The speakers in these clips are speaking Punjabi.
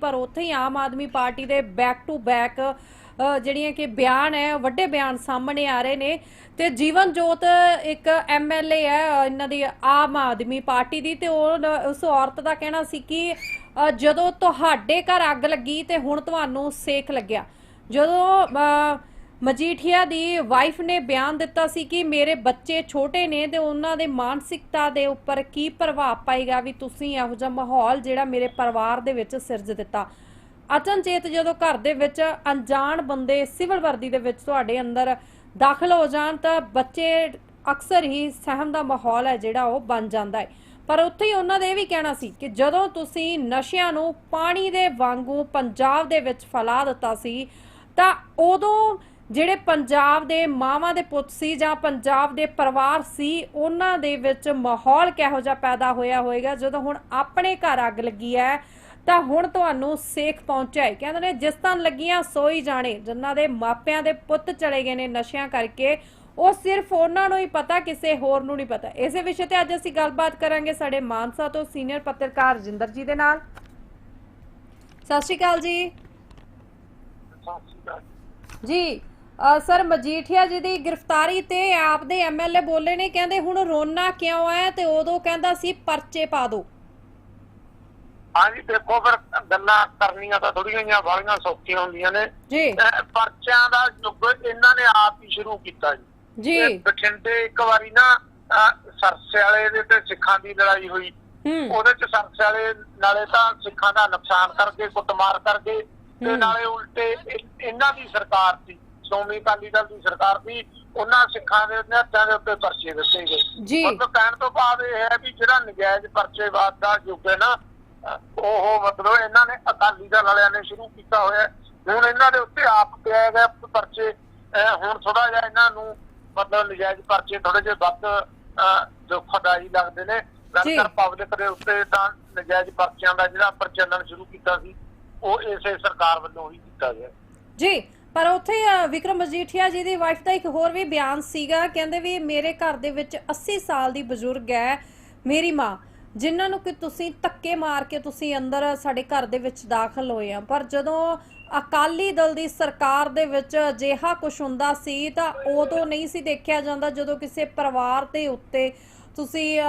ਪਰ ਉੱਥੇ ਹੀ ਆਮ ਆਦਮੀ ਪਾਰਟੀ ਦੇ ਬੈਕ ਟੂ ਬੈਕ ਜਿਹੜੀਆਂ ਕਿ ਬਿਆਨ ਹੈ, ਵੱਡੇ ਬਿਆਨ ਸਾਹਮਣੇ ਆ ਰਹੇ ਨੇ। ਤੇ ਜੀਵਨ ਜੋਤ ਇੱਕ ਐਮਐਲਏ ਹੈ, ਇਹਨਾਂ ਦੀ ਆਮ ਆਦਮੀ ਪਾਰਟੀ ਦੀ। ਤੇ ਉਹ ਉਸ ਔਰਤ ਦਾ ਕਹਿਣਾ ਸੀ ਕਿ ਜਦੋਂ ਤੁਹਾਡੇ ਘਰ ਅੱਗ ਲੱਗੀ ਤੇ ਹੁਣ ਤੁਹਾਨੂੰ ਸੇਖ ਲੱਗਿਆ। ਜਦੋਂ ਮਜੀਠੀਆ ਦੀ ਵਾਈਫ ਨੇ ਬਿਆਨ ਦਿੱਤਾ ਸੀ ਕਿ ਮੇਰੇ ਬੱਚੇ ਛੋਟੇ ਨੇ ਤੇ ਉਹਨਾਂ ਦੇ ਮਾਨਸਿਕਤਾ ਦੇ ਉੱਪਰ ਕੀ ਪ੍ਰਭਾਵ ਪਾਏਗਾ ਵੀ ਤੁਸੀਂ ਇਹੋ ਜਿਹਾ ਮਾਹੌਲ ਜਿਹੜਾ ਮੇਰੇ ਪਰਿਵਾਰ ਦੇ ਵਿੱਚ ਸਿਰਜ ਦਿੱਤਾ। ਅਚਨਚੇਤ ਜਦੋਂ ਘਰ ਦੇ ਵਿੱਚ ਅਣਜਾਣ ਬੰਦੇ ਸਿਵਲ ਵਰਦੀ ਦੇ ਵਿੱਚ ਤੁਹਾਡੇ ਅੰਦਰ ਦਾਖਲ ਹੋ ਜਾਣ ਤਾਂ ਬੱਚੇ ਅਕਸਰ ਹੀ ਸਹਿਮ ਦਾ ਮਾਹੌਲ ਹੈ ਜਿਹੜਾ ਉਹ ਬਣ ਜਾਂਦਾ ਹੈ। ਪਰ ਉੱਥੇ ਹੀ ਉਹਨਾਂ ਦਾ ਇਹ ਵੀ ਕਹਿਣਾ ਸੀ ਕਿ ਜਦੋਂ ਤੁਸੀਂ ਨਸ਼ਿਆਂ ਨੂੰ ਪਾਣੀ ਦੇ ਵਾਂਗੂ ਪੰਜਾਬ ਦੇ ਵਿੱਚ ਫੈਲਾ ਦਿੱਤਾ ਸੀ ਤਾਂ ਉਦੋਂ ਜਿਹੜੇ ਪੰਜਾਬ ਦੇ ਮਾਵਾਂ ਦੇ ਪੁੱਤ ਸੀ ਜਾਂ ਪੰਜਾਬ ਦੇ ਪਰਿਵਾਰ ਸੀ ਉਹਨਾਂ ਦੇ ਵਿੱਚ ਮਾਹੌਲ ਕਿਹੋ ਜਿਹਾ ਪੈਦਾ ਹੋਇਆ ਹੋਵੇਗਾ ਜਦੋਂ ਹੁਣ ਆਪਣੇ ਘਰ ਅੱਗ ਲੱਗੀ ਹੈ ਤਾਂ ਹੁਣ ਤੁਹਾਨੂੰ ਸੇਖ ਪਹੁੰਚਿਆ ਹੈ। ਕਹਿੰਦੇ ਨੇ ਜਿਸ ਤਾਂ ਲੱਗੀਆਂ ਸੋਈ ਜਾਣੇ ਜਿਨ੍ਹਾਂ ਦੇ ਮਾਪਿਆਂ ਦੇ ਪੁੱਤ ਚਲੇ ਗਏ ਨੇ ਨਸ਼ਿਆਂ ਕਰਕੇ ਉਹ ਸਿਰਫ ਉਹਨਾਂ ਨੂੰ ਹੀ ਪਤਾ ਕਿਸੇ ਹੋਰ ਨੂੰ ਨਹੀਂ ਪਤਾ। ਇਸੇ ਵਿਸ਼ੇ ਤੇ ਅੱਜ ਅਸੀਂ ਗੱਲਬਾਤ ਕਰਾਂਗੇ ਸਾਡੇ ਮਾਨਸਾ ਤੋਂ ਸੀਨੀਅਰ ਪੱਤਰਕਾਰ ਰਜਿੰਦਰ ਜੀ ਦੇ ਨਾਲ। ਸਤਿ ਸ਼੍ਰੀ ਅਕਾਲ ਜੀ। ਜੀ। ਸਰ ਮਜੀਠੀਆ ਜੀ ਦੀ ਗ੍ਰਿਫਤਾਰੀ ਤੇ ਆਪ ਦੇ ਐਮਐਲਏ ਬੋਲੇ ਨੇ ਕਹਿੰਦੇ ਹੁਣ ਰੋਣਾ ਕਿਉਂ ਹੈ ਤੇ ਉਦੋਂ ਕਹਿੰਦਾ ਸੀ ਪਰਚੇ ਪਾ ਦਿਓ। ਹਾਂਜੀ ਦੇਖੋ ਫਿਰ ਗੱਲਾਂ ਕਰਨੀਆਂ ਤਾਂ ਥੋੜੀਆਂ ਜਿਹੀਆਂ ਵਾਲੀਆਂ ਸੌਖੀਆਂ ਹੁੰਦੀਆਂ ਨੇ। ਜੀ। ਪਰਚਿਆਂ ਦਾ ਯੁੱਗ ਇਹਨਾਂ ਨੇ ਆਪ ਹੀ ਸ਼ੁਰੂ ਕੀਤਾ ਜੀ। ਜੀ। ਬਠਿੰਡੇ ਇੱਕ ਵਾਰੀ ਨਾ ਸਰਸੇ ਵਾਲੇ ਦੇ ਤੇ ਸਿੱਖਾਂ ਦੀ ਲੜਾਈ ਹੋਈ। ਉਹਦੇ ਚ ਸਰਸੇ ਵਾਲੇ ਨਾਲੇ ਤਾਂ ਸਿੱਖਾਂ ਦਾ ਨੁਕਸਾਨ ਕਰਕੇ ਕੁੱਟਮਾਰ ਕਰਕੇ ਤੇ। ਨਾਲੇ ਉਲਟੇ ਇਹਨਾਂ ਦੀ ਸਰਕਾਰ ਸੀ। ਸ਼੍ਰੋਮਣੀ ਅਕਾਲੀ ਦਲ ਦੀ ਸਰਕਾਰ ਸੀ ਉਹਨਾਂ ਸਿੱਖਾਂ ਦੇ ਹੱਥਾਂ ਦੇ ਉੱਤੇ ਪਰਚੇ ਦਿੱਤੇ ਗਏ ਜੀ ਮਤਲਬ ਕਹਿਣ ਤੋਂ ਬਾਅਦ ਇਹ ਹੈ ਵੀ ਜਿਹੜਾ ਨਜਾਇਜ਼ ਪਰਚੇਵਾਦ ਦਾ ਯੁੱਗ ਹੈ ਨਾ ਉਹ ਮਤਲਬ ਇਹਨਾਂ ਨੇ ਅਕਾਲੀ ਦਲ ਵਾਲਿਆਂ ਨੇ ਸ਼ੁਰੂ ਕੀਤਾ ਹੋਇਆ। ਹੁਣ ਇਹਨਾਂ ਦੇ ਉੱਤੇ ਆਪ ਪਿਆ ਗਿਆ ਪਰਚੇ ਹੁਣ ਥੋੜਾ ਜਿਹਾ ਇਹਨਾਂ ਨੂੰ ਮਤਲਬ ਨਜਾਇਜ਼ ਪਰਚੇ ਥੋੜੇ ਜਿਹੇ ਵੱਧ ਅਹ, ਦੁਖਦਾਈ ਲੱਗਦੇ ਨੇ ਜੀ। ਜ਼ਿਆਦਾਤਰ ਪਬਲਿਕ ਦੇ ਉੱਤੇ ਤਾਂ ਨਜਾਇਜ਼ ਪਰਚਿਆਂ ਦਾ ਜਿਹੜਾ ਪ੍ਰਚਲਨ ਸ਼ੁਰੂ ਕੀਤਾ ਸੀ ਉਹ ਇਸੇ ਸਰਕਾਰ ਵੱਲੋਂ ਹੀ ਕੀਤਾ ਗਿਆ ਜੀ ਪਰ ਉੱਥੇ ਵਿਕਰਮ ਮਜੀਠੀਆ ਜੀ ਦੀ ਵਾਈਫ ਦਾ ਇੱਕ ਹੋਰ ਵੀ ਬਿਆਨ ਸੀਗਾ। ਕਹਿੰਦੇ ਵੀ ਮੇਰੇ ਘਰ ਦੇ ਵਿੱਚ 80 ਸਾਲ ਦੀ ਬਜ਼ੁਰਗ ਹੈ ਮੇਰੀ ਮਾਂ, ਜਿਨ੍ਹਾਂ ਨੂੰ ਕਿ ਤੁਸੀਂ ਧੱਕੇ ਮਾਰ ਕੇ ਤੁਸੀਂ ਅੰਦਰ ਸਾਡੇ ਘਰ ਦੇ ਵਿੱਚ ਦਾਖਲ ਹੋਏ ਆ। ਪਰ ਜਦੋਂ ਅਕਾਲੀ ਦਲ ਦੀ ਸਰਕਾਰ ਦੇ ਵਿੱਚ ਅਜਿਹਾ ਕੁਝ ਹੁੰਦਾ ਸੀ, ਤਾਂ ਉਦੋਂ ਨਹੀਂ ਸੀ ਦੇਖਿਆ ਜਾਂਦਾ ਜਦੋਂ ਕਿਸੇ ਪਰਿਵਾਰ ਦੇ ਉੱਤੇ ਤੁਸੀਂ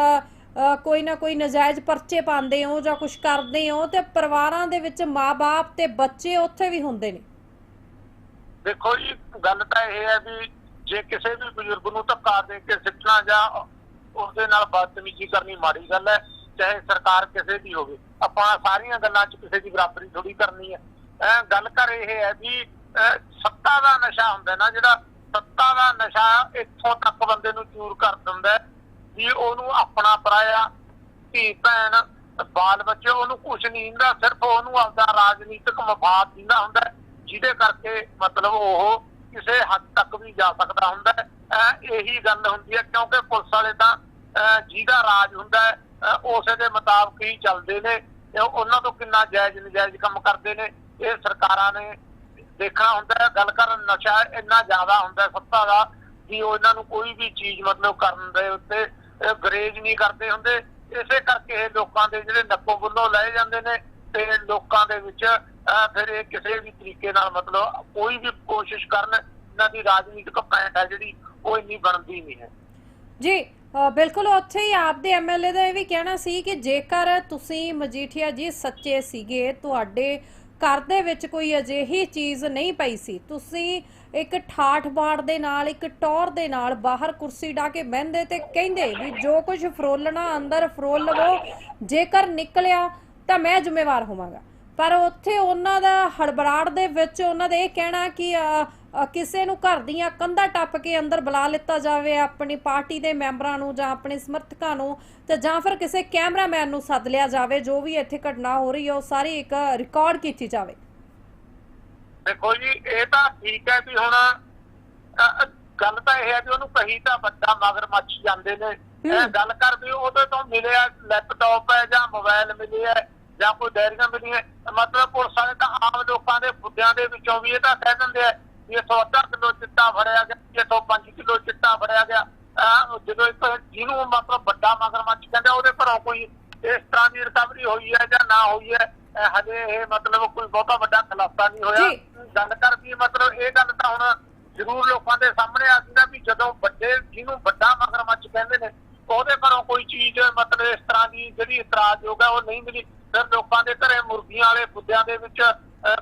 ਕੋਈ ਨਾ ਕੋਈ ਨਜਾਇਜ਼ ਪਰਚੇ ਪਾਉਂਦੇ ਹੋ ਜਾਂ ਕੁਝ ਕਰਦੇ ਹੋ, ਤੇ ਪਰਿਵਾਰਾਂ ਦੇ ਵਿੱਚ ਮਾਪੇ ਤੇ ਬੱਚੇ ਉੱਥੇ ਵੀ ਹੁੰਦੇ ਨੇ। ਦੇਖੋ ਜੀ, ਗੱਲ ਤਾਂ ਇਹ ਹੈ ਵੀ ਜੇ ਕਿਸੇ ਵੀ ਬਜ਼ੁਰਗ ਨੂੰ ਧੱਕਾ ਦੇ ਕੇ ਸਿੱਟਣਾ ਜਾਂ ਉਸਦੇ ਨਾਲ ਬਦਤਮੀਜ਼ੀ ਕਰਨੀ ਮਾੜੀ ਗੱਲ ਹੈ, ਚਾਹੇ ਸਰਕਾਰ ਕਿਸੇ ਦੀ ਹੋਵੇ, ਆਪਾਂ ਸਾਰੀਆਂ ਗੱਲਾਂ 'ਚ ਕਿਸੇ ਦੀ ਬਰਾਬਰੀ ਥੋੜੀ ਕਰਨੀ ਹੈ। ਗੱਲ ਕਰ ਇਹ ਹੈ ਵੀ ਸੱਤਾ ਦਾ ਨਸ਼ਾ ਹੁੰਦਾ ਨਾ, ਜਿਹੜਾ ਸੱਤਾ ਦਾ ਨਸ਼ਾ ਇੱਥੋਂ ਤੱਕ ਬੰਦੇ ਨੂੰ ਚੂਰ ਕਰ ਦਿੰਦਾ ਹੈ ਵੀ ਉਹਨੂੰ ਆਪਣਾ ਪਰਾਇਆ, ਧੀ ਭੈਣ, ਬਾਲ ਬੱਚੇ ਉਹਨੂੰ ਕੁਝ ਨਹੀਂ ਹੁੰਦਾ ਸਿਰਫ ਉਹਨੂੰ ਆਪਦਾ ਰਾਜਨੀਤਿਕ ਮਫਾਦ ਦਿੰਦਾ ਹੁੰਦਾ ਜਿਹਦੇ ਕਰਕੇ ਮਤਲਬ ਉਹ ਕਿਸੇ ਹੱਦ ਤੱਕ ਵੀ ਜਾ ਸਕਦਾ ਹੁੰਦਾ ਹੈ। ਇਹੀ ਗੱਲ ਹੁੰਦੀ ਹੈ, ਕਿਉਂਕਿ ਪੁਲਿਸ ਵਾਲੇ ਤਾਂ ਜਿਹਦਾ ਰਾਜ ਹੁੰਦਾ ਹੈ ਉਸੇ ਦੇ ਮੁਤਾਬਕ ਹੀ ਚੱਲਦੇ ਨੇ ਉਹਨਾਂ ਤੋਂ ਕਿੰਨਾ ਜਾਇਜ਼ ਨਜਾਇਜ਼ ਕੰਮ ਕਰਦੇ ਨੇ, ਇਹ ਸਰਕਾਰਾਂ ਨੇ ਦੇਖਣਾ ਹੁੰਦਾ ਹੈ। ਗੱਲ ਕਰਨ ਨਸ਼ਾ ਇੰਨਾ ਜ਼ਿਆਦਾ ਹੁੰਦਾ ਸੱਤਾ ਦਾ ਕਿ ਉਹ ਇਹਨਾਂ ਨੂੰ ਕੋਈ ਵੀ ਚੀਜ਼ ਮਤਲਬ ਕਰਨ ਦੇ ਉੱਤੇ, ਅਹ ਗਰੇਜ ਨਹੀਂ ਕਰਦੇ ਹੁੰਦੇ। ਇਸੇ ਕਰਕੇ ਇਹ ਲੋਕਾਂ ਦੇ ਜਿਹੜੇ ਨੱਕੋ ਬੁੱਲੋ ਲਏ ਜਾਂਦੇ ਨੇ ਤੇ ਲੋਕਾਂ ਦੇ ਵਿੱਚ ਫਿਰ ਇਹ ਕਿਸੇ ਵੀ ਤਰੀਕੇ ਨਾਲ ਮਤਲਬ ਕੋਈ ਵੀ ਕੋਸ਼ਿਸ਼ ਕਰਨ, ਇਹਨਾਂ ਦੀ ਰਾਜਨੀਤਿਕ ਪੈਂਟ ਹੈ ਜਿਹੜੀ ਉਹ ਇੰਨੀ ਬਣਦੀ ਨਹੀਂ ਹੈ। ਜੀ ਬਿਲਕੁਲ ਉੱਥੇ ਹੀ ਆਪਦੇ ਐਮਐਲਏ ਦਾ ਇਹ ਵੀ ਕਹਿਣਾ ਸੀ ਕਿ ਜੇਕਰ ਤੁਸੀਂ ਮਜੀਠੀਆ ਜੀ ਸੱਚੇ ਸੀਗੇ, ਤੁਹਾਡੇ ਘਰ ਦੇ ਵਿੱਚ ਕੋਈ ਅਜਿਹੀ ਚੀਜ਼ ਨਹੀਂ ਪਈ ਸੀ। ਤੁਸੀਂ ਇੱਕ ਠਾਠ ਬਾੜ ਦੇ ਨਾਲ, ਇੱਕ ਟੌਰ ਦੇ ਨਾਲ ਬਾਹਰ ਕੁਰਸੀ ਢਾ ਕੇ ਬਹਿੰਦੇ ਤੇ ਕਹਿੰਦੇ ਵੀ ਜੋ ਕੁਝ ਫਰੋਲਣਾ ਅੰਦਰ ਫਰੋਲ ਲਵੋ ਜੇਕਰ ਨਿਕਲਿਆ ਤਾਂ ਮੈਂ ਜ਼ਿੰਮੇਵਾਰ ਹੋਵਾਂਗਾ। ਪਰ ਉੱਥੇ ਉਹਨਾਂ ਦਾ ਹੜਬੜਾੜ ਦੇ ਵਿੱਚ ਉਹਨਾਂ ਦਾ ਇਹ ਕਹਿਣਾ ਕਿ ਕਿਸੇ ਨੂੰ ਘਰ ਦੀਆਂ ਕੰਧਾਂ ਟੱਪ ਕੇ ਅੰਦਰ ਬੁਲਾ ਲਿੱਤਾ ਜਾਵੇ ਆਪਣੀ ਪਾਰਟੀ ਦੇ ਮੈਂਬਰਾਂ ਨੂੰ ਜਾਂ ਆਪਣੇ ਸਮਰਥਕਾਂ ਨੂੰ ਤੇ ਜਾਂ ਫਿਰ ਕਿਸੇ ਕੈਮਰਾਮੈਨ ਨੂੰ ਸੱਦ ਲਿਆ ਜਾਵੇ ਜੋ ਵੀ ਇੱਥੇ ਘਟਨਾ ਹੋ ਰਹੀ ਹੈ ਉਹ ਸਾਰੀ ਇੱਕ ਰਿਕਾਰਡ ਕੀਤੀ ਜਾਵੇ। ਦੇਖੋ ਜੀ ਇਹ ਤਾਂ ਠੀਕ ਹੈ ਵੀ ਹੁਣ ਗੱਲ ਤਾਂ ਇਹ ਹੈ ਵੀ ਉਹਨੂੰ ਕਹੀ ਤਾਂ ਵੱਡਾ ਮਗਰ ਮੱਛ ਜਾਂਦੇ ਨੇ। ਇਹ ਗੱਲ ਕਰ ਵੀ ਉਹਦੇ ਤੋਂ ਮਿਲਿਆ ਲੈਪਟਾਪ ਹੈ ਜਾਂ ਮੋਬਾਈਲ ਮਿਲਿਆ ਜਾਂ ਕੋਈ ਡਾਇਰੀਆਂ ਮਿਲੀਆਂ ਮਤਲਬ ਪੁਲਿਸ ਵਾਲੇ ਤਾਂ ਆਮ ਲੋਕਾਂ ਦੇ ਫੁੱਦਿਆਂ ਦੇ ਵਿੱਚੋਂ ਵੀ ਇਹ ਤਾਂ ਕਹਿ ਦਿੰਦੇ ਆ ਵੀ ਇੱਥੋਂ ਅੱਧਾ ਕਿਲੋ ਚਿੱਟਾ ਫੜਿਆ ਗਿਆ ਇੱਥੋਂ 5 ਕਿਲੋ ਚਿੱਟਾ ਫੜਿਆ ਗਿਆ। ਜਦੋਂ ਇੱਕ ਜਿਹਨੂੰ ਮਤਲਬ ਵੱਡਾ ਮਗਰਮੱਛ ਕਹਿੰਦੇ ਉਹਦੇ ਘਰੋਂ ਕੋਈ ਇਸ ਤਰ੍ਹਾਂ ਦੀ ਰਿਕਵਰੀ ਹੋਈ ਹੈ ਜਾਂ ਨਾ ਹੋਈ ਹੈ ਹਜੇ ਇਹ ਮਤਲਬ ਕੋਈ ਬਹੁਤਾ ਵੱਡਾ ਖੁਲਾਸਾ ਨਹੀਂ ਹੋਇਆ। ਗੱਲ ਕਰਦੀ ਮਤਲਬ ਇਹ ਗੱਲ ਤਾਂ ਹੁਣ ਜ਼ਰੂਰ ਲੋਕਾਂ ਦੇ ਸਾਹਮਣੇ ਆ ਗਈ ਨਾ ਵੀ ਜਦੋਂ ਵੱਡੇ ਜਿਹਨੂੰ ਵੱਡਾ ਮਗਰਮੱਛ ਕਹਿੰਦੇ ਨੇ ਉਹਦੇ ਘਰੋਂ ਕੋਈ ਚੀਜ਼ ਮਤਲਬ ਇਸ ਤਰ੍ਹਾਂ ਦੀ ਜਿਹੜੀ ਇਤਰਾਜ਼ਯੋਗ ਹੈ ਉਹ ਨਹੀਂ ਮਿਲੀ। ਫਿਰ ਲੋਕਾਂ ਦੇ ਘਰੇ ਮੁਰਗੀਆਂ ਵਾਲੇ ਬੁੱਧਿਆਂ ਦੇ ਵਿੱਚ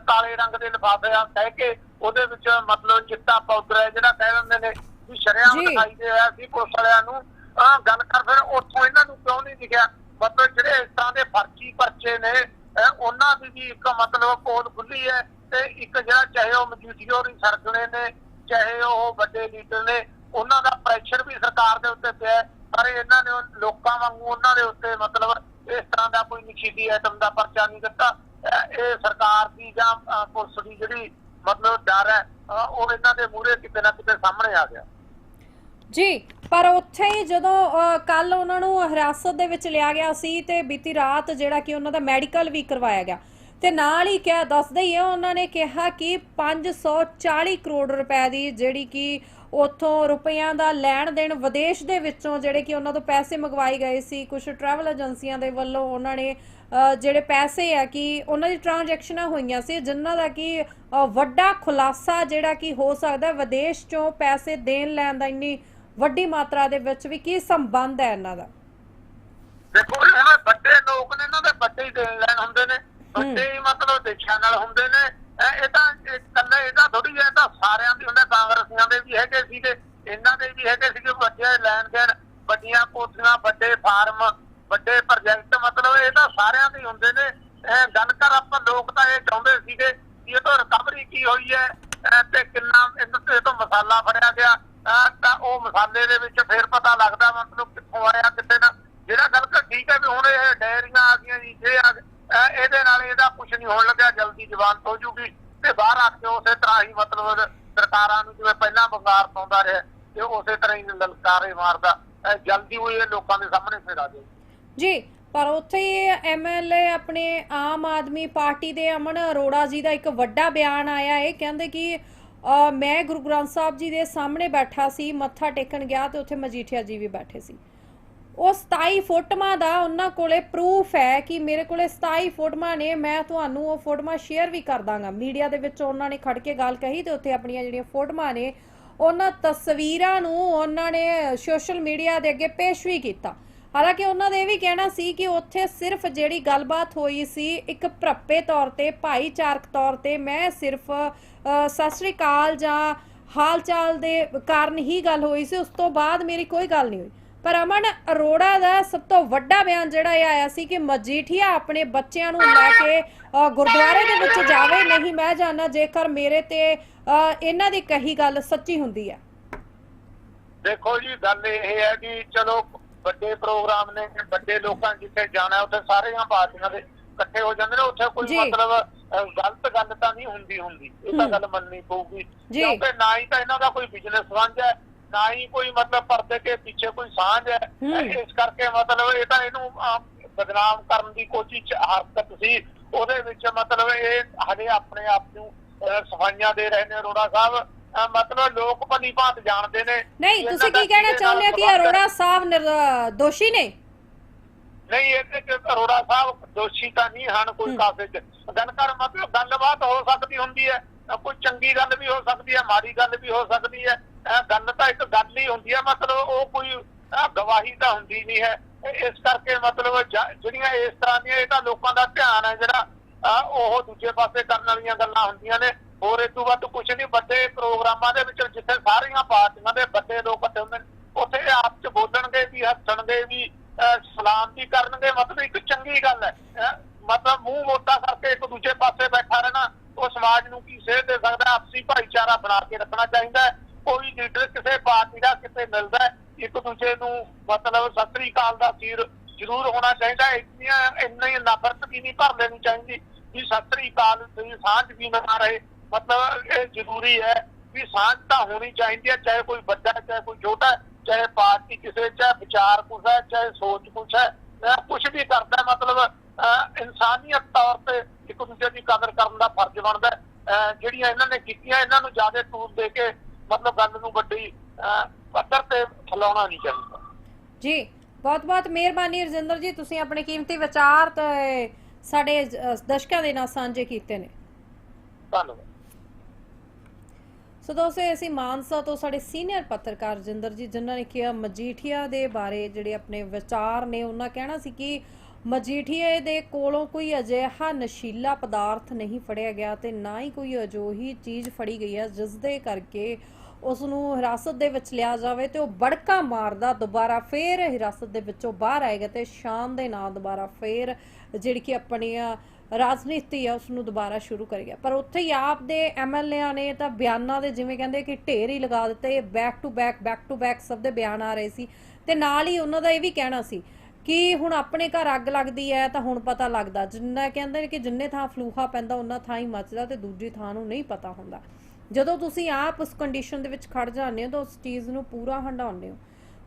ਕਾਲੇ ਰੰਗ ਦੇ ਲਿਫਾਫੇ ਆ ਕਹਿ ਕੇ ਉਹਦੇ ਵਿੱਚ ਮਤਲਬ ਚਿੱਟਾ ਪਾਊਡਰ ਹੈ ਜਿਹੜਾ ਕਹਿ ਦਿੰਦੇ ਨੇ ਵੀ ਸ਼ਰਿਆਮ। ਦਿਖਾਈ ਦੇ ਰਿਹਾ ਸੀ ਪੁਲਿਸ ਵਾਲਿਆਂ ਨੂੰ ਗੱਲ ਕਰ ਫਿਰ ਉੱਥੋਂ ਇਹਨਾਂ ਨੂੰ ਕਿਉਂ ਨਹੀਂ ਦਿਖਿਆ ਮਤਲਬ ਜਿਹੜੇ ਇਸ ਤਰ੍ਹਾਂ ਦੇ ਫਰਜ਼ੀ ਪਰਚੇ ਨੇ ਉਹਨਾਂ ਦੀ ਵੀ ਇੱਕ ਮਤਲਬ ਪੋਲ ਖੁੱਲੀ ਹੈ ਤੇ ਇੱਕ ਜਿਹੜਾ ਚਾਹੇ ਉਹ ਮਜੀਠੀਆ ਹੋਰੀ ਸਰਗਣੇ ਨੇ ਚਾਹੇ ਉਹ ਵੱਡੇ ਲੀਡਰ ਨੇ ਉਹਨਾਂ ਦਾ ਪ੍ਰੈਸ਼ਰ ਵੀ ਸਰਕਾਰ ਦੇ ਉੱਤੇ ਪਿਆ। ਪਰ ਇਹਨਾਂ ਨੇ ਲੋਕਾਂ ਵਾਂਗੂ ਉਹਨਾਂ ਦੇ ਉੱਤੇ ਮਤਲਬ ਇਸ ਤਰ੍ਹਾਂ ਦਾ ਕੋਈ ਨਿਸ਼ਚਿਤੀ ਆਈਟਮ ਦਾ ਪਰਚਾ ਨਹੀਂ ਦਿੱਤਾ। ਇਹ ਸਰਕਾਰ ਦੀ ਜਾਂ ਪੁਲਿਸ ਦੀ ਜਿਹੜੀ ਮਤਲਬ ਡਰ ਹੈ ਉਹ ਇਹਨਾਂ ਦੇ ਮੂਹਰੇ ਕਿਤੇ ਨਾ ਕਿਤੇ ਸਾਹਮਣੇ ਆ ਗਿਆ। ਜੀ, ਪਰ ਉੱਥੇ ਹੀ ਜਦੋਂ ਕੱਲ ਉਹਨਾਂ ਨੂੰ ਹਿਰਾਸਤ ਦੇ ਵਿੱਚ ਲਿਆ ਗਿਆ ਸੀ ਤੇ ਬੀਤੀ ਰਾਤ ਜਿਹੜਾ ਕਿ ਉਹਨਾਂ ਦਾ ਮੈਡੀਕਲ ਵੀ ਕਰਵਾਇਆ ਗਿਆ। ਤੇ ਨਾਲ ਹੀ ਕਿਹਾ ਦੱਸਦੇ ਹੀ ਆ, ਉਹਨਾਂ ਨੇ ਕਿਹਾ ਕਿ 540 ਕਰੋੜ ਰੁਪਏ ਦੀ ਜਿਹੜੀ ਕਿ ਉਥੋਂ ਰੁਪਈਆਂ ਦਾ ਲੈਣ ਦੇਣ ਵਿਦੇਸ਼ ਦੇ ਵਿੱਚੋਂ ਜਿਹੜੇ ਕਿ ਉਹਨਾਂ ਤੋਂ ਪੈਸੇ ਮੰਗਵਾਏ ਗਏ ਸੀ ਕੁਝ ਟਰੈਵਲ ਏਜੰਸੀਆਂ ਦੇ ਵੱਲੋਂ ਉਹਨਾਂ ਨੇ ਜਿਹੜੇ ਪੈਸੇ ਆ ਕਿ ਉਹਨਾਂ ਦੀ ਟ੍ਰਾਂਜੈਕਸ਼ਨਾਂ ਹੋਈਆਂ ਸੀ ਜਿਨ੍ਹਾਂ ਦਾ ਕਿ ਵੱਡਾ ਖੁਲਾਸਾ ਜਿਹੜਾ ਕਿ ਹੋ ਸਕਦਾ ਵਿਦੇਸ਼ ਚੋਂ ਪੈਸੇ ਦੇਣ ਲੈਣ ਦਾ ਇੰਨੀ ਵੱਡੀ ਮਾਤਰਾ ਦੇ ਵਿੱਚ ਵੀ ਕੀ ਸੰਬੰਧ ਹੈ ਇਹਨਾਂ ਦਾ? ਦੇਖੋ ਇਹ ਹੁਣ ਵੱਡੇ ਲੋਕ ਨੇ ਇਹਨਾਂ ਦੇ ਵੱਡੇ ਹੀ ਦੇਣ ਲੈਣ ਹੁੰਦੇ ਨੇ ਵੱਡੇ ਹੀ। ਮਤਲਬ ਦੇਸ਼ਾਂ ਨਾਲ ਹੁੰਦੇ ਨੇ ਇਹ ਤਾਂ ਇਹ ਇਕੱਲੇ ਇਹਦਾ ਥੋੜੀ ਹੈ ਤਾਂ ਸਾਰਿਆਂ ਦੀ ਹੁੰਦੇ ਕਾਂਗਰਸੀਆਂ ਦੇ ਵੀ ਹੈਗੇ ਸੀਗੇ, ਇਹਨਾਂ ਦੇ ਵੀ ਹੈਗੇ ਸੀਗੇ ਵੱਡੇ ਲੈਣ ਦੇਣ ਵੱਡੀਆਂ ਕੋਠੀਆਂ, ਵੱਡੇ ਫਾਰਮ, ਵੱਡੇ ਪ੍ਰੋਜੈਕਟ ਮਤਲਬ ਇਹ ਤਾਂ ਸਾਰਿਆਂ ਦੇ ਹੁੰਦੇ ਨੇ। ਗੱਲ ਆਪਾਂ ਲੋਕ ਤਾਂ ਇਹ ਚਾਹੁੰਦੇ ਸੀਗੇ ਕਿ ਇਹ ਤੋਂ ਰਿਕਵਰੀ ਕੀ ਹੋਈ ਹੈ ਤੇ ਕਿੰਨਾ ਇਹ ਤੋਂ ਮਸਾਲਾ ਫੜਿਆ ਗਿਆ। ਤਾਂ ਉਹ ਮਸਾਲੇ ਦੇ ਵਿੱਚ ਫੇਰ ਪਤਾ ਲੱਗਦਾ ਮਤਲਬ ਕਿੱਥੋਂ ਆਇਆ ਕਿੱਥੇ ਨਾ। ਜਿਹੜਾ ਗੱਲ ਕਰ ਠੀਕ ਹੈ ਵੀ ਹੁਣ ਇਹ ਡਾਇਰੀਆਂ ਆ ਗਈਆਂ ਜੀ, ਇਹ ਇਹਦੇ ਨਾਲ ਇਹਦਾ ਕੁਝ ਨਹੀਂ ਹੋਣ ਲੱਗਿਆ, ਜਲਦੀ ਜ਼ਬਾਨ ਹੋ ਜੂਗੀ ਤੇ ਬਾਹਰ ਆ ਕੇ ਉਸੇ ਤਰ੍ਹਾਂ ਹੀ ਮਤਲਬ ਸਰਕਾਰਾਂ ਨੂੰ ਜਿਵੇਂ ਪਹਿਲਾਂ ਬੰਗਾਰ ਪਾਉਂਦਾ ਰਿਹਾ ਤੇ ਉਸੇ ਤਰ੍ਹਾਂ ਹੀ ਲਲਕਾਰੇ ਮਾਰਦਾ ਜਲਦੀ ਹੋਈ ਇਹ ਲੋਕਾਂ ਦੇ ਸਾਹਮਣੇ ਫਿਰ ਆ ਜਾਊ। ਜੀ, ਪਰ ਉੱਥੇ ਐਮਐਲਏ ਆਪਣੇ ਆਮ ਆਦਮੀ ਪਾਰਟੀ ਦੇ ਅਮਨ ਅਰੋੜਾ ਜੀ ਦਾ ਇੱਕ ਵੱਡਾ ਬਿਆਨ ਆਇਆ ਹੈ, ਕਹਿੰਦੇ ਕਿ ਮੈਂ ਗੁਰੂ ਗ੍ਰੰਥ ਸਾਹਿਬ ਜੀ ਦੇ ਸਾਹਮਣੇ ਬੈਠਾ ਸੀ, ਮੱਥਾ ਟੇਕਣ ਗਿਆ ਤੇ ਉੱਥੇ ਮਜੀਠੀਆ ਜੀ ਵੀ ਬੈਠੇ ਸੀ। ਉਹ 27 ਫੋਟੋਆਂ ਦਾ ਉਹਨਾਂ ਕੋਲੇ ਪ੍ਰੂਫ ਹੈ ਕਿ ਮੇਰੇ ਕੋਲੇ 27 ਫੋਟੋਆਂ ਨੇ, ਮੈਂ ਤੁਹਾਨੂੰ ਉਹ ਫੋਟੋਆਂ ਸ਼ੇਅਰ ਵੀ ਕਰ ਦਾਂਗਾ। ਮੀਡੀਆ ਦੇ ਵਿੱਚ ਉਹਨਾਂ ਨੇ ਖੜ ਕੇ ਗੱਲ ਕਹੀ ਤੇ ਉੱਥੇ ਆਪਣੀਆਂ ਜਿਹੜੀਆਂ ਫੋਟੋਆਂ ਨੇ, ਉਹਨਾਂ ਤਸਵੀਰਾਂ ਨੂੰ ਉਹਨਾਂ ਨੇ ਸੋਸ਼ਲ ਮੀਡੀਆ ਦੇ ਅੱਗੇ ਪੇਸ਼ ਵੀ ਕੀਤਾ। ਹਾਲਾਂਕਿ ਉਹਨਾਂ ਦਾ ਇਹ ਵੀ ਕਹਿਣਾ ਸੀ ਕਿ ਉੱਥੇ ਸਿਰਫ ਜਿਹੜੀ ਗੱਲਬਾਤ ਹੋਈ ਸੀ, ਇੱਕ ਭਰਪੇ ਤੌਰ ਤੇ, ਭਾਈਚਾਰਕ ਤੌਰ ਤੇ, ਮੈਂ ਸਿਰਫ ਸਤਿ ਸ੍ਰੀ ਅਕਾਲ ਜਾਂ ਹਾਲ ਚਾਲ ਦੇ ਕਾਰਨ ਹੀ ਗੱਲ ਹੋਈ ਸੀ, ਉਸ ਤੋਂ ਬਾਅਦ ਮੇਰੀ ਕੋਈ ਗੱਲ ਨਹੀਂ ਹੋਈ। ਪਰ ਅਮਨ ਅਰੋੜਾ ਦਾ ਸਭ ਤੋਂ ਵੱਡਾ ਬਿਆਨ ਜਿਹੜਾ ਇਹ ਆਇਆ ਸੀ ਕਿ ਮਜੀਠੀਆ ਆਪਣੇ ਬੱਚਿਆਂ ਨੂੰ ਲੈ ਕੇ ਗੁਰਦੁਆਰੇ ਦੇ ਵਿੱਚ ਜਾਵੇ ਨਹੀਂ ਮੈਂ ਜਾਣਾ ਜੇਕਰ ਮੇਰੇ ਤੇ ਇਹਨਾਂ ਦੀ ਕਹੀ ਗੱਲ ਸੱਚੀ ਹੁੰਦੀ ਹੈ ਦੇਖੋ ਜੀ ਗੱਲ ਇਹ ਹੈ ਕਿ ਚਲੋ ਵੱਡੇ ਪ੍ਰੋਗਰਾਮ ਨੇ ਵੱਡੇ ਲੋਕਾਂ ਜਿੱਥੇ ਜਾਣਾ ਉੱਥੇ ਸਾਰੀਆਂ ਪਾਰਟੀਆਂ ਦੇ ਇਕੱਠੇ ਹੋ ਜਾਂਦੇ ਨੇ ਉੱਥੇ ਕੋਈ। ਮਤਲਬ ਗਲਤ ਗੱਲ ਤਾਂ ਨਹੀਂ ਹੁੰਦੀ ਹੁੰਦੀ ਇਹ ਤਾਂ। ਗੱਲ ਮੰਨਣੀ ਪਊਗੀ। ਕਿਉਂਕਿ ਨਾ ਹੀ ਤਾਂ ਇਹਨਾਂ ਦਾ ਕੋਈ ਬਿਜ਼ਨਸ ਸੰਬੰਧ ਹੈ ਨਾ ਹੀ ਕੋਈ ਮਤਲਬ ਪਰਦੇ ਕੇ ਪਿੱਛੇ ਕੋਈ ਸਾਂਝ ਹੈ। ਇਸ ਕਰਕੇ ਮਤਲਬ ਇਹ ਤਾਂ ਇਹਨੂੰ ਬਦਨਾਮ ਕਰਨ ਦੀ ਕੋਸ਼ਿਸ਼ ਹਰਕਤ ਸੀ। ਉਹਦੇ ਵਿੱਚ ਮਤਲਬ ਇਹ ਹਲੇ ਆਪਣੇ ਆਪ ਨੂੰ ਸਫਾਈਆਂ ਦੇ ਰਹੇ ਨੇ ਅਰੋੜਾ ਸਾਹਿਬ। ਮਤਲਬ ਲੋਕ ਭਲੀ ਭਾਂਤ ਜਾਣਦੇ ਨੇ। ਨਹੀਂ ਤੁਸੀਂ ਕੀ ਕਹਿਣਾ ਚਾਹੁੰਦੇ ਹੋ ਕਿ। ਅਰੋੜਾ ਸਾਹਿਬ ਦੋਸ਼ੀ ਨੇ? ਨਹੀਂ ਇਹਦੇ ਚ ਅਰੋੜਾ ਸਾਹਿਬ ਦੋਸ਼ੀ ਤਾਂ ਨਹੀਂ ਹਨ ਕੋਈ। ਕਾਸੇ ਚ ਗੱਲ ਕਰ ਮਤਲਬ ਗੱਲਬਾਤ ਹੋ ਸਕਦੀ ਹੁੰਦੀ ਹੈ। ਕੋਈ ਚੰਗੀ ਗੱਲ ਵੀ ਹੋ ਸਕਦੀ ਹੈ ਮਾੜੀ ਗੱਲ ਵੀ ਹੋ ਸਕਦੀ ਹੈ। ਗੱਲ ਤਾਂ ਇੱਕ ਗੱਲ ਹੀ ਹੁੰਦੀ ਹੈ ਮਤਲਬ ਉਹ ਕੋਈ ਗਵਾਹੀ ਤਾਂ ਹੁੰਦੀ ਨਹੀਂ ਹੈ। ਇਸ ਕਰਕੇ ਮਤਲਬ ਜਿਹੜੀਆਂ ਇਸ ਤਰ੍ਹਾਂ ਦੀਆਂ ਇਹ ਤਾਂ ਲੋਕਾਂ ਦਾ ਧਿਆਨ ਹੈ ਜਿਹੜਾ ਉਹ ਦੂਜੇ ਪਾਸੇ ਕਰਨ ਵਾਲੀਆਂ ਗੱਲਾਂ ਹੁੰਦੀਆਂ ਨੇ। ਹੋਰ ਇਸ ਤੋਂ ਵੱਧ ਕੁਝ ਨਹੀਂ, ਵੱਡੇ ਪ੍ਰੋਗਰਾਮਾਂ ਦੇ ਵਿੱਚ ਜਿੱਥੇ ਸਾਰੀਆਂ ਪਾਰਟੀਆਂ ਦੇ ਵੱਡੇ ਲੋਕ ਇਕੱਠੇ ਹੁੰਦੇ ਨੇ, ਉੱਥੇ ਆਪ ਚ ਬੋਲਣਗੇ ਵੀ, ਹੱਸਣਗੇ ਵੀ, ਅਹ ਸਲਾਮ ਵੀ ਕਰਨਗੇ। ਮਤਲਬ ਇੱਕ ਚੰਗੀ ਗੱਲ ਹੈ, ਮਤਲਬ ਮੂੰਹ ਮੋਟਾ ਕਰਕੇ ਇੱਕ ਦੂਜੇ ਪਾਸੇ ਬੈਠਾ ਰਹਿਣਾ, ਉਹ ਸਮਾਜ ਨੂੰ ਕੀ ਸੇਧ ਦੇ ਸਕਦਾ? ਆਪਸੀ ਭਾਈਚਾਰਾ ਬਣਾ ਕੇ ਰੱਖਣਾ ਚਾਹੀਦਾ ਹੈ। ਕੋਈ ਲੀਡਰ ਕਿਸੇ ਪਾਰਟੀ ਦਾ ਕਿਤੇ ਮਿਲਦਾ ਇੱਕ ਦੂਜੇ ਨੂੰ ਮਤਲਬ ਸਤਿ ਸ੍ਰੀ ਅਕਾਲ ਦਾ ਸਿਰ ਜ਼ਰੂਰ ਹੋਣਾ ਚਾਹੀਦਾ ਇੰਨੀਆਂ ਇੰਨੀ ਨਫ਼ਰਤ ਵੀ ਨਹੀਂ ਭਰ ਲੈਣੀ ਚਾਹੀਦੀ ਵੀ ਸਤਿ ਸ੍ਰੀ ਅਕਾਲ ਦੀ ਸਾਂਝ ਵੀ ਨਾ ਰਹੇ। ਮਤਲਬ ਇਹ ਜ਼ਰੂਰੀ ਹੈ ਵੀ ਸਾਂਝ ਤਾਂ ਹੋਣੀ ਚਾਹੀਦੀ ਹੈ ਚਾਹੇ ਕੋਈ ਵੱਡਾ ਚਾਹੇ ਕੋਈ ਛੋਟਾ ਚਾਹੇ ਪਾਰਟੀ ਕਿਸੇ ਚਾਹੇ ਵਿਚਾਰ ਕੁਛ ਹੈ ਚਾਹੇ ਸੋਚ ਕੁਛ ਹੈ ਕੁਛ ਵੀ ਕਰਦਾ ਮਤਲਬ ਅਹ, ਇਨਸਾਨੀਅਤ ਤੌਰ ਤੇ ਇੱਕ ਦੂਜੇ ਦੀ ਕਦਰ ਕਰਨ ਦਾ ਫਰਜ਼ ਬਣਦਾ ਅਹ, ਜਿਹੜੀਆਂ ਇਹਨਾਂ ਨੇ ਕੀਤੀਆਂ ਇਹਨਾਂ ਨੂੰ ਜ਼ਿਆਦਾ ਟੂਰ ਦੇ ਕੇ ਮਤਲਬ ਗੱਲ ਨੂੰ ਵੱਡੀ ਪੱਧਰ ਤੇ ਫੈਲਾਉਣਾ ਨਹੀਂ ਚਾਹੀਦਾ। ਜੀ ਬਹੁਤ ਬਹੁਤ ਮਿਹਰਬਾਨੀ ਰਜਿੰਦਰ ਜੀ ਤੁਸੀਂ ਆਪਣੇ ਕੀਮਤੀ ਵਿਚਾਰ ਤੇ ਸਾਡੇ ਦਰਸ਼ਕਾਂ ਦੇ ਨਾਲ ਸਾਂਝੇ ਕੀਤੇ ਨੇ। ਧੰਨਵਾਦ। ਸੋ ਦੋਸਤੋ ਅਸੀਂ ਮਾਨਸਾ ਤੋਂ ਸਾਡੇ ਸੀਨੀਅਰ ਪੱਤਰਕਾਰ ਰਜਿੰਦਰ ਜੀ ਜਿਨ੍ਹਾਂ ਨੇ ਕਿਹਾ ਮਜੀਠੀਆ ਦੇ ਬਾਰੇ ਜਿਹੜੇ ਆਪਣੇ ਵਿਚਾਰ ਨੇ ਉਹਨਾਂ ਕਹਿਣਾ ਸੀ ਕਿ ਮਜੀਠੀਏ ਦੇ ਕੋਲੋਂ ਕੋਈ ਅਜਿਹਾ ਨਸ਼ੀਲਾ ਪਦਾਰਥ ਨਹੀਂ ਫੜਿਆ ਗਿਆ ਤੇ ਨਾ ਹੀ ਕੋਈ ਅਜੋਹੀ ਚੀਜ਼ ਫੜੀ ਗਈ ਹੈ ਜਿਸ ਦੇ ਕਰਕੇ ਉਸ ਨੂੰ ਹਿਰਾਸਤ ਦੇ ਵਿੱਚ ਲਿਆ ਜਾਵੇ ਤੇ ਉਹ ਬੜਕਾ ਮਾਰਦਾ ਦੁਬਾਰਾ ਫੇਰ ਹਿਰਾਸਤ ਦੇ ਵਿੱਚੋਂ ਬਾਹਰ ਆਏਗਾ ਤੇ ਸ਼ਾਮ ਦੇ ਨਾਲ ਦੁਬਾਰਾ ਫੇਰ ਜਿਹੜੀ ਕਿ ਆਪਣੀ ਅ, ਰਾਜਨੀਤੀ ਆ ਉਸ ਨੂੰ ਦੁਬਾਰਾ ਸ਼ੁਰੂ ਕਰੇਗਾ। ਪਰ ਉੱਥੇ ਹੀ ਆਪ ਦੇ ਐਮਐਲਏਆਂ ਨੇ ਤਾਂ ਬਿਆਨਾਂ ਦੇ ਜਿਵੇਂ ਕਹਿੰਦੇ ਕਿ ਢੇਰ ਹੀ ਲਗਾ ਦਿੱਤੇ back to back back to back ਸਭ ਦੇ ਬਿਆਨ ਆ ਰਹੇ ਸੀ ਤੇ ਨਾਲ ਹੀ ਉਹਨਾਂ ਦਾ ਇਹ ਵੀ ਕਹਿਣਾ ਸੀ ਕਿ ਹੁਣ ਆਪਣੇ ਘਰ ਅੱਗ ਲੱਗਦੀ ਹੈ ਤਾਂ ਹੁਣ ਪਤਾ ਲੱਗਦਾ। ਜਿੰਨਾ ਕਹਿੰਦੇ ਨੇ ਕਿ ਜਿੰਨੇ ਥਾਂ ਫਲੂਹਾ ਪੈਂਦਾ ਉਹਨਾਂ ਥਾਂ ਹੀ ਮੱਚਦਾ ਤੇ ਦੂਜੀ ਥਾਂ ਨੂੰ ਨਹੀਂ ਪਤਾ ਹੁੰਦਾ। ਜਦੋਂ ਤੁਸੀਂ ਆਪ ਉਸ ਕੰਡੀਸ਼ਨ ਦੇ ਵਿੱਚ ਖੜ ਜਾਂਦੇ ਹੋ ਤਾਂ ਉਸ ਚੀਜ਼ ਨੂੰ ਪੂਰਾ ਹੰਡਾਉਂਦੇ ਹੋ।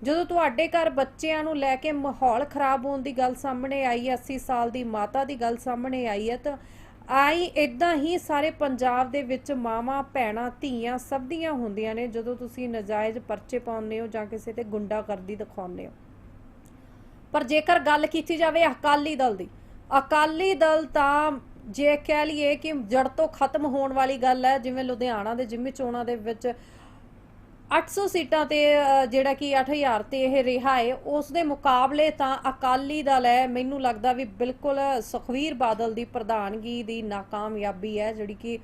ਜਦੋਂ ਤੁਹਾਡੇ ਘਰ ਬੱਚਿਆਂ ਨੂੰ ਲੈ ਕੇ ਮਾਹੌਲ ਖਰਾਬ ਹੋਣ ਦੀ ਗੱਲ ਸਾਹਮਣੇ ਆਈ ਹੈ 80 ਸਾਲ ਦੀ ਮਾਤਾ ਦੀ ਗੱਲ ਸਾਹਮਣੇ ਆਈ ਹੈ ਤਾਂ ਆਈ ਇਦਾਂ ਹੀ ਸਾਰੇ ਪੰਜਾਬ ਦੇ ਵਿੱਚ ਮਾਵਾਂ, ਭੈਣਾਂ, ਧੀਆਂ ਸਭ ਦੀਆਂ ਹੁੰਦੀਆਂ ਨੇ ਜਦੋਂ ਤੁਸੀਂ ਨਜਾਇਜ਼ ਪਰਚੇ ਪਾਉਂਦੇ ਹੋ ਜਾਂ ਕਿਸੇ ਤੇ ਗੁੰਡਾਗਰਦੀ ਦਿਖਾਉਂਦੇ ਹੋ। ਪਰ ਜੇਕਰ ਗੱਲ ਕੀਤੀ ਜਾਵੇ ਅਕਾਲੀ ਦਲ ਦੀ, ਅਕਾਲੀ ਦਲ ਤਾਂ ਜੇ ਕਹਿ ਲਈਏ ਕਿ ਜੜ ਤੋਂ ਖਤਮ ਹੋਣ ਵਾਲੀ ਗੱਲ ਹੈ, ਜਿਵੇਂ ਲੁਧਿਆਣਾ ਦੇ ਜਿਮੀ ਚੋਣਾਂ ਦੇ ਵਿੱਚ 800 ਸੀਟਾਂ ਤੇ ਜਿਹੜਾ ਕਿ 8000 ਤੇ ਇਹ ਰਿਹਾ ਹੈ, ਉਸ ਦੇ ਮੁਕਾਬਲੇ ਤਾਂ ਅਕਾਲੀ ਦਲ ਹੈ, ਮੈਨੂੰ ਲੱਗਦਾ ਵੀ ਬਿਲਕੁਲ ਸੁਖਵੀਰ ਬਾਦਲ ਦੀ ਪ੍ਰਧਾਨਗੀ ਦੀ ਨਾਕਾਮਯਾਬੀ ਹੈ, ਜਿਹੜੀ ਕਿ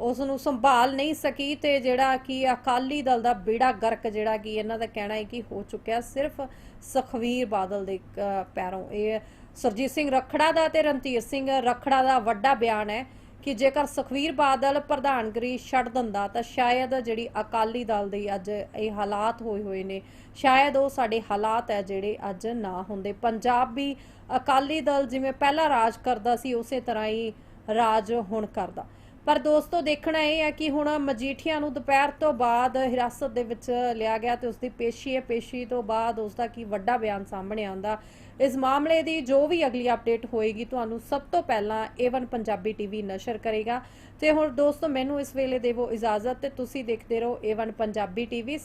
ਉਸ ਨੂੰ ਸੰਭਾਲ ਨਹੀਂ ਸਕੀ ਤੇ ਜਿਹੜਾ ਕਿ ਅਕਾਲੀ ਦਲ ਦਾ ਬੇੜਾ ਗਰਕ ਜਿਹੜਾ ਕਿ ਇਹਨਾਂ ਦਾ ਕਹਿਣਾ ਹੈ ਕਿ ਹੋ ਚੁੱਕਿਆ ਸਿਰਫ ਸੁਖਵੀਰ ਬਾਦਲ ਦੇ ਪੈਰੋਂ। ਇਹ ਸਰਜੀਤ ਸਿੰਘ ਰਖੜਾ ਦਾ ਤੇ ਰਣਧੀਰ ਸਿੰਘ ਰਖੜਾ ਦਾ ਵੱਡਾ ਬਿਆਨ ਹੈ ਕਿ ਜੇਕਰ ਸੁਖਵੀਰ ਬਾਦਲ ਪ੍ਰਧਾਨਗਰੀ ਛੱਡ ਦਿੰਦਾ ਤਾਂ ਸ਼ਾਇਦ ਜਿਹੜੀ ਅਕਾਲੀ ਦਲ ਦੀ ਅੱਜ ਇਹ ਹਾਲਾਤ ਹੋਏ ਹੋਏ ਨੇ, ਸ਼ਾਇਦ ਉਹ ਸਾਡੇ ਹਾਲਾਤ ਹੈ ਜਿਹੜੇ ਅੱਜ ਨਾ ਹੁੰਦੇ। ਪੰਜਾਬ ਵੀ ਅਕਾਲੀ ਦਲ ਜਿਵੇਂ ਪਹਿਲਾਂ ਰਾਜ ਕਰਦਾ ਸੀ, ਉਸੇ ਤਰ੍ਹਾਂ ਹੀ ਰਾਜ ਹੁਣ ਕਰਦਾ। ਪਰ ਦੋਸਤੋ, ਦੇਖਣਾ ਇਹ ਹੈ ਕਿ ਹੁਣ ਮਜੀਠੀਆ ਨੂੰ ਦੁਪਹਿਰ ਤੋਂ ਬਾਅਦ ਹਿਰਾਸਤ ਦੇ ਵਿੱਚ ਲਿਆ ਗਿਆ ਤੇ ਉਸ ਦੀ ਪੇਸ਼ੀ ਹੈ। ਪੇਸ਼ੀ ਤੋਂ ਬਾਅਦ ਉਸ ਦਾ ਕੀ ਵੱਡਾ ਬਿਆਨ ਸਾਹਮਣੇ ਆਉਂਦਾ। ਇਸ ਮਾਮਲੇ ਦੀ ਜੋ ਵੀ ਅਗਲੀ ਅਪਡੇਟ ਹੋਏਗੀ, ਤੁਹਾਨੂੰ ਸਭ ਤੋਂ ਪਹਿਲਾਂ A1 ਪੰਜਾਬੀ ਟੀਵੀ ਨਸ਼ਰ ਕਰੇਗਾ। ਤੇ ਹੁਣ ਦੋਸਤੋ, ਮੈਨੂੰ ਇਸ ਵੇਲੇ ਦੇਵੋ ਇਜਾਜ਼ਤ ਤੇ ਤੁਸੀਂ ਦੇਖਦੇ ਰਹੋ A1 ਪੰਜਾਬੀ ਟੀਵੀ।